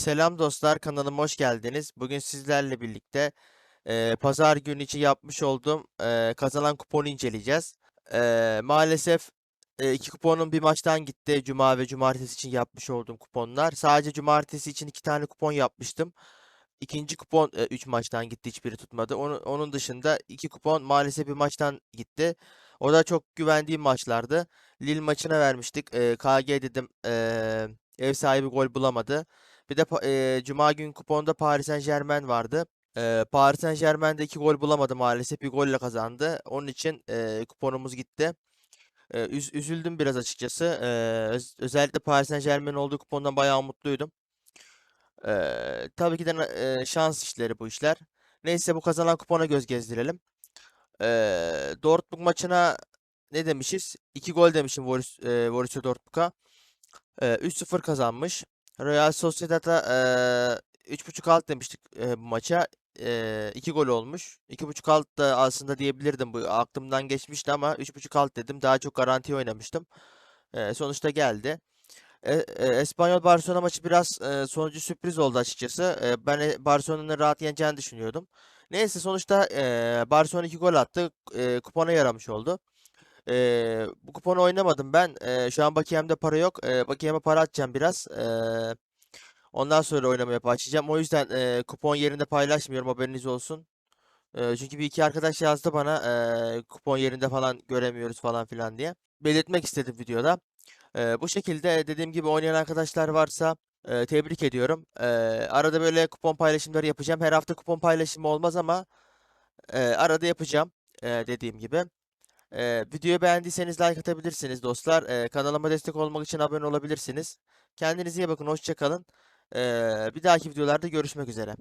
Selam dostlar, kanalıma hoş geldiniz. Bugün sizlerle birlikte eee, pazar günü için yapmış olduğum eee, kazanan kuponu inceleyeceğiz. Eee, maalesef eee, iki kuponum bir maçtan gitti. Cuma ve cumartesi için yapmış olduğum kuponlar. Sadece cumartesi için iki tane kupon yapmıştım. İkinci kupon eee, üç maçtan gitti, hiçbiri tutmadı. Onun, onun dışında iki kupon maalesef bir maçtan gitti. O da çok güvendiğim maçlardı. Lille maçına vermiştik. Eee, KG dedim. eee, ev sahibi gol bulamadı. Bir de eee, Cuma gün kuponda Paris Saint-Germain vardı. Eee, Paris Saint-Germain de iki gol bulamadı maalesef. Bir golle kazandı. Onun için eee, kuponumuz gitti. Eee, üz- üzüldüm biraz açıkçası. Eee, öz- özellikle Paris Saint-Germain olduğu kupondan bayağı mutluydum. Eee, tabii ki de eee, şans işleri bu işler. Neyse bu kazanan kupona göz gezdirelim. Eee Dortmund maçına ne demişiz? 2 gol demişim eee, Borussia Dortmund'a. Eee 3-0 kazanmış. Real Sociedad'a eee 3.5 alt demiştik eee, bu maça. 2 gol olmuş. 2.5 alt da aslında diyebilirdim. Bu aklımdan geçmişti ama 3.5 alt dedim. Daha çok garanti oynamıştım. Eee, sonuçta geldi. E, e, Espanyol Barcelona maçı biraz e, sonucu sürpriz oldu açıkçası. E, ben e, Barcelona'nın rahat yeneceğini düşünüyordum. Neyse sonuçta e, Barcelona 2 gol attı. E, kupona yaramış oldu. E, bu kuponu oynamadım ben. E, şu an bakiyemde para yok. E, bakiyeme para atacağım biraz. E, ondan sonra oynamaya başlayacağım. O yüzden e, kupon yerinde paylaşmıyorum haberiniz olsun. E, çünkü bir iki arkadaş yazdı bana e, kupon yerinde falan göremiyoruz falan filan diye. Belirtmek istedim videoda. Eee, bu şekilde dediğim gibi oynayan arkadaşlar varsa eee, tebrik ediyorum. Eee, arada böyle kupon paylaşımları yapacağım. Her hafta kupon paylaşımı olmaz ama eee, arada yapacağım eee, dediğim gibi. Eee, videoyu beğendiyseniz like atabilirsiniz dostlar. Eee, kanalıma destek olmak için abone olabilirsiniz. Kendinize iyi bakın. Hoşça kalın. Eee, bir dahaki videolarda görüşmek üzere.